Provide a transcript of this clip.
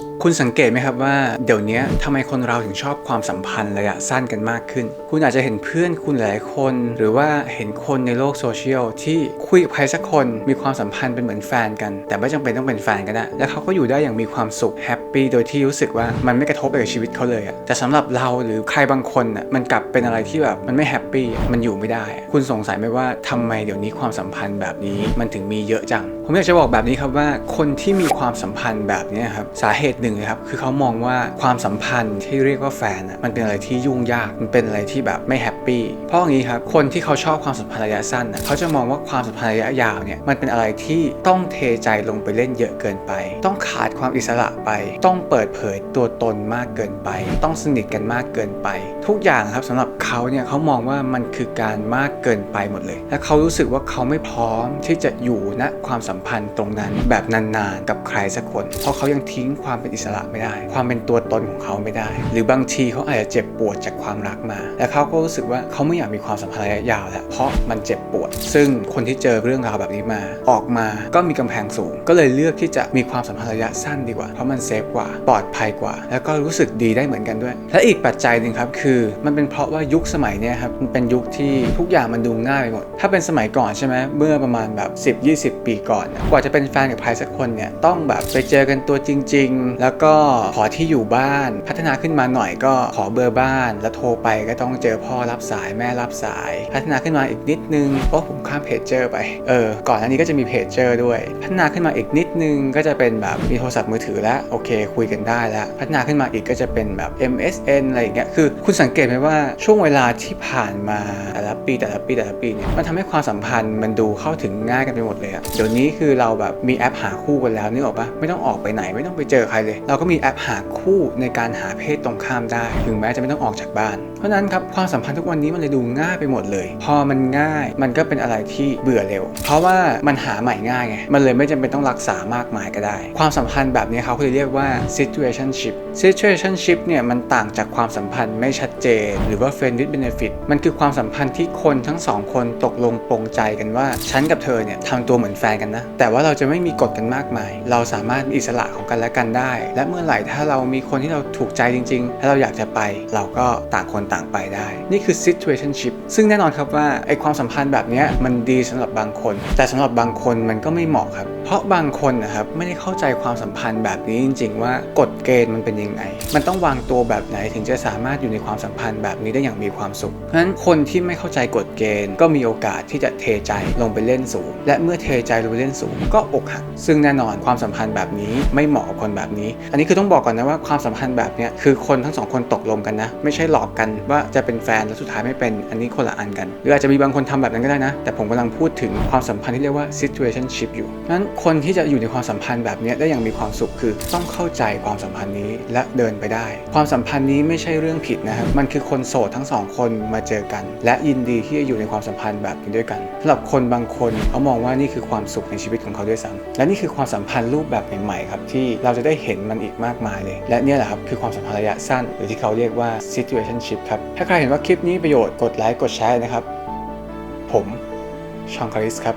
you. คุณสังเกตไหมครับว่าเดี๋ยวนี้ทำไมคนเราถึงชอบความสัมพันธ์ระยะสั้นกันมากขึ้น คุณอาจจะเห็นเพื่อนคุณหลายคน หรือว่าเห็นคนในโลกโซเชียลที่คุยกับใครสักคนมีความสัมพันธ์เป็นเหมือนแฟนกัน แต่ไม่จำเป็นต้องเป็นแฟนก็ได้และเขาก็อยู่ได้อย่างมีความสุขแฮปปี้โดยที่รู้สึกว่ามันไม่กระทบอะไรกับชีวิตเขาเลยอะแต่สำหรับเราหรือใครบางคนอะมันกลับเป็นอะไรที่แบบมันไม่แฮปปี้มันอยู่ไม่ได้ คุณสงสัยไหมว่าทำไมเดี๋ยวนี้ความสัมพันธ์แบบนี้มันถึงมีเยอะจังผมอยากจะบอกแบบนี้ครับว่าคนที่มีความสัมพันธ์แบบนี้ครับสาเหตุหนึ่งเลยครับคือเขามองว่าความสัมพันธ์ที่เรียกว่าแฟนอะมันเป็นอะไรที่ยุ่งยากมันเป็นอะไรที่แบบไม่แฮปปี้เพราะอย่างนี้ครับคนที่เขาชอบความสัมพันธ์ระยะสั้นอะเขาจะมองว่าความสัมพันธ์ระยะยาวเนี่ยมันเป็นอะไรที่ต้องเทใจลงไปเล่นเยอะเกินไป ต้องขาดความอิสระไป ต้องเปิดเผยตัวตนมากเกินไป ต้องสนิทกันมากเกินไป ทุกอย่างครับสำหรับเขาเนี่ยเขามองว่ามันคือการมากเกินไปหมดเลย และเขารู้สึกว่าเขาไม่พร้อมที่จะอยู่ณความสัมพันธ์ตรงนั้นแบบนานๆ กับใครสักคน เพราะเขายังทิ้งความเป็นอิสระไม่ได้ ความเป็นตัวตนของเขาไม่ได้ หรือบางทีเขาอาจจะเจ็บปวดจากความรักมา และเขาก็รู้สึกว่าเขาไม่อยากมีความสัมพันธ์ระยะยาวแล้วเพราะมันเจ็บปวด ซึ่งคนที่เจอเรื่องราวแบบนี้มา ออกมาก็มีกำแพงสูง ก็เลยเลือกที่จะมีความสัมพันธ์ระยะสั้นดีกว่า เพราะมันเซฟกว่า ปลอดภัยกว่า แล้วก็รู้สึกดีได้เหมือนกันด้วย และอีกปัจจัยหนึ่งครับคือ มันเป็นเพราะว่ายุคสมัยเนี้ยครับมันเป็นยุคที่ทุกอย่างมันดูง่ายไปหมด ถ้าเป็นสมัยก่อนใช่ไหมเมื่อประมาณแบบ 10-20 ปีก่อนเนี่ยกว่าจะเป็นแฟนกับใครสักคนเนี่ยต้องแบบไปเจอกันตัวจริง ๆแล้วก็ขอที่อยู่บ้านพัฒนาขึ้นมาหน่อยก็ขอเบอร์บ้าน แล้วโทรไปก็ต้องเจอพ่อรับสายแม่รับสาย พัฒนาขึ้นมาอีกนิดนึงเพราะผมข้ามเพจเจอร์ไปเออก่อนหน้านี้ก็จะมีเพจเจอร์ด้วย พัฒนาขึ้นมาอีกนิดนึงก็จะเป็นแบบมีโทรศัพท์มือถือแล้วโอเค คุยกันได้แล้วพัฒนาขึ้นมาอีกก็จะเป็นแบบ MSN อะไรอย่างเงี้ยคือคุณสังเกตไหมว่าช่วงเวลาที่ผ่านมาแต่ละปีแต่ละปีแต่ละปีเนี่ยมันทำให้ความสัมพันธ์มันดูเข้าถึงง่ายกันไปหมดเลยอะเดี๋ยวนี้คือเราแบบมีแอปหาคู่กันแล้วนึกออกปะไม่ต้องออกไปไหนไม่ต้องไปเจอใครเลยเราก็มีแอปหาคู่ในการหาเพศตรงข้ามได้ ถึงแม้จะไม่ต้องออกจากบ้าน เพราะนั้นครับความสัมพันธ์ทุกวันนี้มันเลยดูง่ายไปหมดเลย พอมันง่ายมันก็เป็นอะไรที่เบื่อเร็ว เพราะว่ามันหาใหม่ง่ายไงมันเลยไม่จำเป็นต้องรักษามากมายก็ได้ ความสัมพันธ์แบบนี้เขาเลยเรียกว่า situationship situationship เนี่ยมันต่างจากความสัมพันธ์ไม่ชัดเจน หรือว่า friend with benefit มันคือความสัมพันธ์ที่คนทั้งสองคนตกลงปรงใจกันว่าฉันกับเธอเนี่ยทำตัวเหมือนแฟนกันนะแต่ว่าเราจะไม่มีกฎกันมากมาย เราสามารถอิสระของกันและกันได้และเมื่อไหร่ถ้าเรามีคนที่เราถูกใจจริงๆและเราอยากจะไป เราก็ต่างคนต่างไปได้ นี่คือ situationship ซึ่งแน่นอนครับว่าไอความสัมพันธ์แบบนี้มันดีสำหรับบางคน แต่สำหรับบางคนมันก็ไม่เหมาะครับ เพราะบางคนนะครับไม่ได้เข้าใจความสัมพันธ์แบบนี้จริง ๆ ว่ากฎเกณฑ์มันเป็นยังไง มันต้องวางตัวแบบไหนถึงจะสามารถอยู่ในความสัมพันธ์แบบนี้ได้อย่างมีความสุข เพราะฉะนั้นคนที่ไม่เข้าใจกฎเกณฑ์ ก็มีโอกาสที่จะเทใจลงไปเล่นสูง และเมื่อเทใจลงไปเล่นสูง ก็อกหัก ซึ่งแน่นอนความสัมพันธ์แบบนี้ไม่เหมาะกับคนแบบนี้อันนี้คือต้องบอกก่อนนะว่าความสัมพันธ์แบบเนี้ยคือคนทั้งสองคนตกลงกันนะ ไม่ใช่หลอกกันว่าจะเป็นแฟนแล้วสุดท้ายไม่เป็น อันนี้คนละอันกัน หรืออาจจะมีบางคนทำแบบนั้นก็ได้นะ แต่ผมกำลังพูดถึงความสัมพันธ์ที่เรียกว่า situationship อยู่นั้นคนที่จะอยู่ในความสัมพันธ์แบบนี้ได้อย่างมีความสุขคือต้องเข้าใจความสัมพันธ์นี้และเดินไปได้ ความสัมพันธ์นี้ไม่ใช่เรื่องผิดนะครับมันคือคนโสดทั้งสองคนมาเจอกัน และยินดีที่จะอยู่ในความสัมพันธ์แบบนี้ด้วยกันสำหรับคนบางคนเขามองว่านี่คือความสุขในชีวิตของเขาด้วยซ้ำและนี่คือความสัมพันธ์รูปแบบใหม่ๆครับที่เราจะได้เห็นมันอีกมากมายเลย และเนี่ยแหละครับคือความสัมพันธ์ระยะสั้น หรือที่เขาเรียกว่า situationship ครับ ถ้าใครเห็นว่าคลิปนี้ประโยชน์กดไลค์กดแชร์นะครับ ผมชองคาริสครับ